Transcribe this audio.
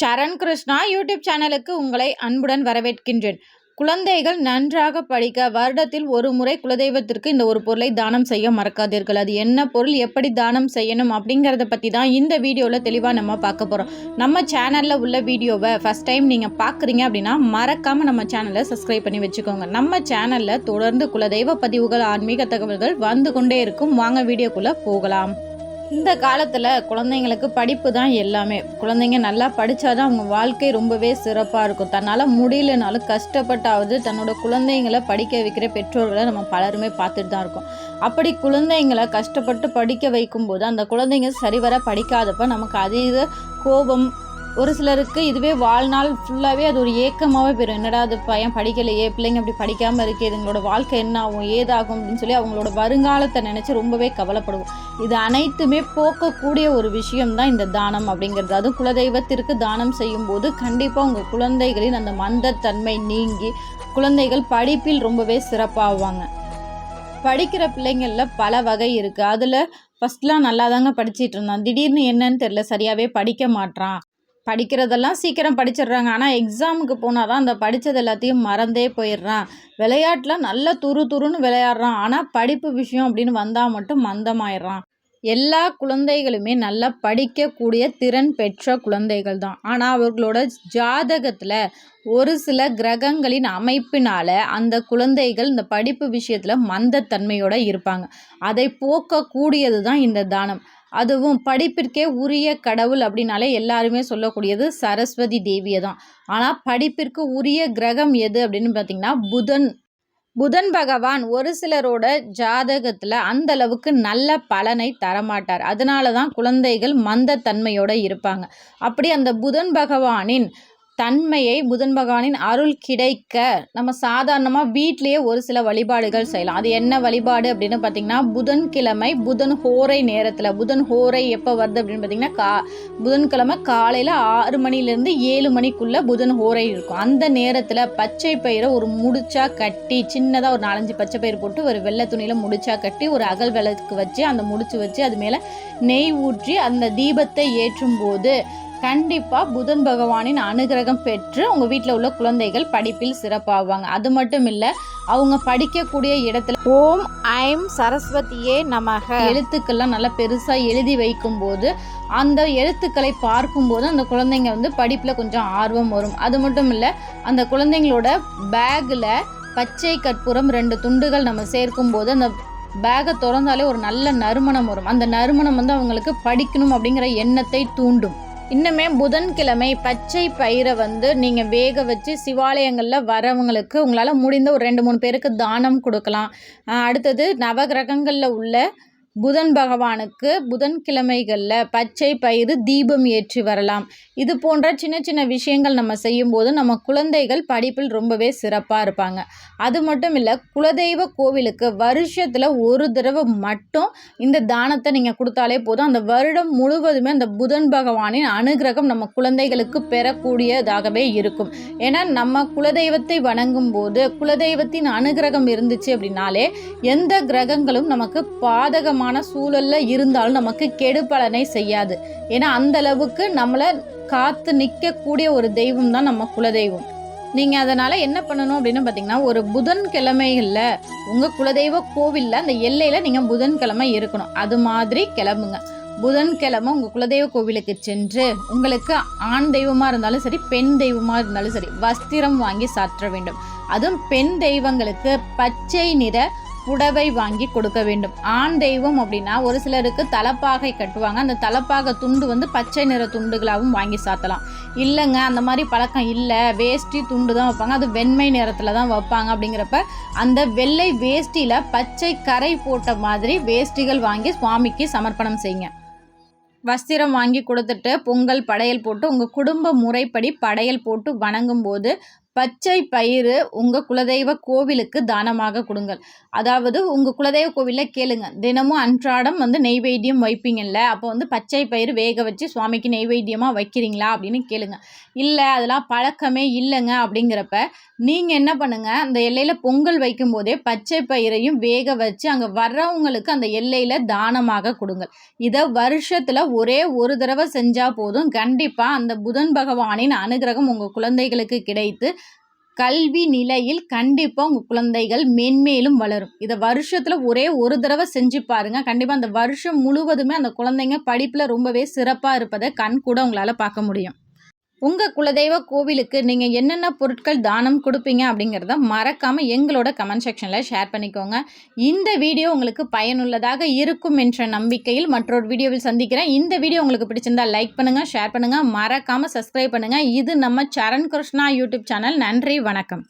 சரண் Krishna YouTube சேனலுக்கு உங்களை அன்புடன் வரவேற்கின்றேன். குழந்தைகள் நன்றாக படிக்க வருடத்தில் ஒரு முறை குலதெய்வத்திற்கு இந்த ஒரு பொருளை தானம் செய்ய மறக்காதீர்கள். அது என்ன பொருள் எப்படி தானம் செய்யணும் அப்படிங்கிறத பற்றி தான் இந்த வீடியோவில் தெளிவாக நம்ம பார்க்க போகிறோம் நம்ம சேனலில் உள்ள வீடியோவை ஃபஸ்ட் டைம் நீங்கள் பார்க்குறீங்க அப்படின்னா மறக்காமல் நம்ம சேனலை சப்ஸ்கிரைப் பண்ணி வச்சுக்கோங்க. நம்ம சேனலில் தொடர்ந்து குலதெய்வ பதிவுகள் ஆன்மீக தகவல்கள் வந்து கொண்டே இருக்கும். வாங்க வீடியோக்குள்ளே போகலாம். இந்த காலத்தில் குழந்தைங்களுக்கு படிப்பு தான் எல்லாமே. குழந்தைங்க நல்லா படித்தாதான் அவங்க வாழ்க்கை ரொம்பவே சிறப்பாக இருக்கும். தன்னால் முடியலனாலும் கஷ்டப்பட்டாவது தன்னோட குழந்தைங்களை படிக்க வைக்கிற பெற்றோர்களை நம்ம பலருமே பார்த்துட்டு தான் இருக்கோம். அப்படி குழந்தைங்களை கஷ்டப்பட்டு படிக்க வைக்கும்போது அந்த குழந்தைங்க சரிவர படிக்காதப்ப நமக்கு அதீத கோபம் ஒரு சிலருக்கு இதுவே வாழ்நாள் ஃபுல்லாகவே அது ஒரு ஏக்கமாகவே போயிடும் என்னடா அது பையன் படிக்கலையே பிள்ளைங்க அப்படி படிக்காமல் இருக்குது இதுங்களோட வாழ்க்கை என்ன ஆகும் ஏதாகும் அப்படின்னு சொல்லி அவங்களோட வருங்காலத்தை நினச்சி ரொம்பவே கவலைப்படுவோம். இது அனைத்துமே போக்கக்கூடிய ஒரு விஷயம்தான் இந்த தானம் அப்படிங்கிறது. அதுவும் குலதெய்வத்திற்கு தானம் செய்யும்போது கண்டிப்பாக உங்கள் குழந்தைகளின் அந்த மந்தத்தன்மை நீங்கி குழந்தைகள் படிப்பில் ரொம்பவே சிறப்பாகுவாங்க படிக்கிற பிள்ளைங்களில் பல வகை இருக்குது அதில் ஃபஸ்ட்லாம் நல்லா தாங்க படிச்சிட்டு இருந்தான். திடீர்னு என்னன்னு தெரில சரியாகவே படிக்க மாட்றான். படிக்கிறதெல்லாம் சீக்கிரம் படிச்சிடுறாங்க. ஆனால் எக்ஸாமுக்கு போனால் தான் அந்த படித்தது எல்லாத்தையும் மறந்தே போயிடுறான். விளையாட்டில் நல்ல துரு துருன்னு விளையாடுறான். ஆனால் படிப்பு விஷயம் அப்படின்னு வந்தால் மட்டும் மந்தமாயிடுறான். எல்லா குழந்தைகளுமே நல்லா படிக்கக்கூடிய திறன் பெற்ற குழந்தைகள் தான். ஆனால் அவர்களோட ஜாதகத்தில் ஒரு சில கிரகங்களின் அமைப்பினால் அந்த குழந்தைகள் இந்த படிப்பு விஷயத்தில் மந்தத்தன்மையோடு இருப்பாங்க. அதை போக்கக்கூடியது தான் இந்த தானம். அதுவும் படிப்பிற்கே உரிய கடவுள் அப்படின்னாலே எல்லாருமே சொல்லக்கூடியது சரஸ்வதி தேவியை தான். ஆனால் படிப்பிற்கு உரிய கிரகம் எது அப்படின்னு பார்த்தீங்கன்னா புதன். புதன் பகவான் ஒரு சிலரோட ஜாதகத்தில் அந்த அளவுக்கு நல்ல பலனை தரமாட்டார். அதனால தான் குழந்தைகள் மந்தத்தன்மையோடு இருப்பாங்க. அப்படி அந்த புதன் பகவானின் தன்மையை புதன் பகவானின் அருள் கிடைக்க நம்ம சாதாரணமாக வீட்லேயே ஒரு சில வழிபாடுகள் செய்யலாம். அது என்ன வழிபாடு அப்படின்னு பார்த்தீங்கன்னா புதன்கிழமை புதன் ஹோரை நேரத்தில் புதன் ஹோரை எப்போ வருது அப்படின்னு பார்த்தீங்கன்னா கா புதன்கிழமை காலையில் ஆறு மணிலேருந்து ஏழு மணிக்குள்ளே புதன் ஹோரை இருக்கும். அந்த நேரத்தில் பச்சை பயிரை ஒரு முடிச்சா கட்டி சின்னதாக ஒரு நாலஞ்சு பச்சை பயிர் போட்டு ஒரு வெள்ளை துணியில் முடிச்சா கட்டி ஒரு அகல் விளக்கு வச்சு அந்த முடிச்சு வச்சு அது மேலே நெய் ஊற்றி அந்த தீபத்தை ஏற்றும் போது கண்டிப்பாக புதன் பகவானின் அனுகிரகம் பெற்று உங்கள் வீட்டில் உள்ள குழந்தைகள் படிப்பில் சிறப்பாகுவாங்க அது மட்டும் இல்லை அவங்க படிக்கக்கூடிய இடத்துல ஓம் ஐம் சரஸ்வதியே நமக. எழுத்துக்கள்லாம் நல்லா பெருசாக எழுதி வைக்கும்போது அந்த எழுத்துக்களை பார்க்கும்போது அந்த குழந்தைங்க வந்து படிப்பில் கொஞ்சம் ஆர்வம் வரும். அது மட்டும் இல்லை அந்த குழந்தைங்களோட பேக்கில் பச்சை கற்பூரம் ரெண்டு துண்டுகள் நம்ம சேர்க்கும்போது அந்த பேகை திறந்தாலே ஒரு நல்ல நறுமணம் வரும். அந்த நறுமணம் வந்து அவங்களுக்கு படிக்கணும் அப்படிங்கிற எண்ணத்தை தூண்டும். இன்னுமே புதன்கிழமை பச்சை பயிரை வந்து நீங்கள் வேக வச்சு சிவாலயங்களில் வரவங்களுக்கு உங்களால் முடிந்த ஒரு ரெண்டு மூணு பேருக்கு தானம் கொடுக்கலாம். அடுத்தது நவகிரகங்களில் உள்ள புதன் பகவானுக்கு புதன்கிழமைகளில் பச்சை பயிறு தீபம் ஏற்றி வரலாம். இது போன்ற சின்ன சின்ன விஷயங்கள் நம்ம செய்யும்போது நம்ம குழந்தைகள் படிப்பில் ரொம்பவே சிறப்பாக இருப்பாங்க. அது மட்டும் இல்லை குலதெய்வ கோவிலுக்கு வருஷத்தில் ஒரு தடவை மட்டும் இந்த தானத்தை நீங்கள் கொடுத்தாலே போதும். அந்த வருடம் முழுவதுமே அந்த புதன் பகவானின் அனுகிரகம் நம்ம குழந்தைகளுக்கு பெறக்கூடியதாகவே இருக்கும். ஏன்னா நம்ம குலதெய்வத்தை வணங்கும் போது குலதெய்வத்தின் அனுகிரகம் இருந்துச்சு அப்படின்னாலே எந்த கிரகங்களும் நமக்கு பாதகமாக மோசமான சூழலில் இருந்தாலும் நமக்கு கெடு பலனை செய்யாது. ஏன்னா அந்த அளவுக்கு நம்மளை காத்து நிற்கக்கூடிய ஒரு தெய்வம் தான் நம்ம குலதெய்வம். நீங்கள் அதனால் என்ன பண்ணணும் அப்படின்னு பார்த்தீங்கன்னா ஒரு புதன் கிழமைகளில் உங்கள் குலதெய்வ கோவிலில் அந்த எல்லையில் நீங்கள் புதன்கிழமை இருக்கணும். அது மாதிரி கிளம்புங்க. புதன்கிழமை உங்கள் குலதெய்வ கோவிலுக்கு சென்று உங்களுக்கு ஆண் தெய்வமாக இருந்தாலும் சரி பெண் தெய்வமாக இருந்தாலும் சரி வஸ்திரம் வாங்கி சாற்ற வேண்டும். அதுவும் பெண் தெய்வங்களுக்கு பச்சை நிற புடவை வாங்கி கொடுக்க வேண்டும். ஆண் தெய்வம் அப்படின்னா ஒரு சிலருக்கு தலப்பாகை கட்டுவாங்க. அந்த தலப்பாக துண்டு வந்து பச்சை நிற துண்டுகளாகவும் வாங்கி சாத்தலாம். இல்லைங்க அந்த மாதிரி பழக்கம் இல்லை. வேஷ்டி துண்டு தான் வைப்பாங்க. அது வெண்மை நிறத்தில் தான் வைப்பாங்க அப்படிங்கிறப்ப அந்த வெள்ளை வேஷ்டியில் பச்சை கரை போட்ட மாதிரி வேஷ்டிகள் வாங்கி சுவாமிக்கு சமர்ப்பணம் செய்யுங்க. வஸ்திரம் வாங்கி கொடுத்துட்டு பொங்கல் படையல் போட்டு உங்கள் குடும்ப முறைப்படி படையல் போட்டு வணங்கும் போது பச்சை பயிறு உங்கள் குலதெய்வ கோவிலுக்கு தானமாக கொடுங்கள். அதாவது உங்கள் குலதெய்வ கோவிலில் கேளுங்க. தினமும் அன்றாடம் வந்து நெய்வேத்தியம் வைப்பீங்கல்ல அப்போ வந்து பச்சை பயிறு வேக வச்சு சுவாமிக்கு நெய்வேத்தியமாக வைக்கிறீங்களா அப்படின்னு கேளுங்க. இல்லை அதெல்லாம் பழக்கமே இல்லைங்க அப்படிங்கிறப்ப நீங்கள் என்ன பண்ணுங்கள் அந்த எல்லையில் பொங்கல் வைக்கும்போதே பச்சை பயிரையும் வேக வச்சு அங்கே வர்றவங்களுக்கு அந்த எல்லையில் தானமாக கொடுங்கள். இதை வருஷத்தில் ஒரே ஒரு தடவை செஞ்சால் போதும். கண்டிப்பாக அந்த புதன் பகவானின் அனுகிரகம் உங்கள் குழந்தைகளுக்கு கிடைத்து கல்வி நிலையில் கண்டிப்பாக உங்கள் குழந்தைகள் மென்மேலும் வளரும். இதை வருஷத்தில் ஒரே ஒரு தடவை செஞ்சு பாருங்க. கண்டிப்பாக அந்த வருஷம் முழுவதுமே அந்த குழந்தைங்க படிப்பில் ரொம்பவே சிறப்பாக இருப்பதை கண் கூட உங்களால் பார்க்க முடியும். உங்கள் குலதெய்வ கோவிலுக்கு நீங்கள் என்னென்ன பொருட்கள் தானம் கொடுப்பீங்க அப்படிங்கிறத மறக்காமல் எங்களோட கமெண்ட் செக்ஷனில் ஷேர் பண்ணிக்கோங்க. இந்த வீடியோ உங்களுக்கு பயனுள்ளதாக இருக்கும் என்ற நம்பிக்கையில் மற்றொரு வீடியோவில் சந்திக்கிறேன். இந்த வீடியோ உங்களுக்கு பிடிச்சிருந்தா லைக் பண்ணுங்கள் ஷேர் பண்ணுங்கள் மறக்காமல் சப்ஸ்கிரைப் பண்ணுங்கள் இது நம்ம சரண் கிருஷ்ணா யூடியூப் சேனல் நன்றி வணக்கம்.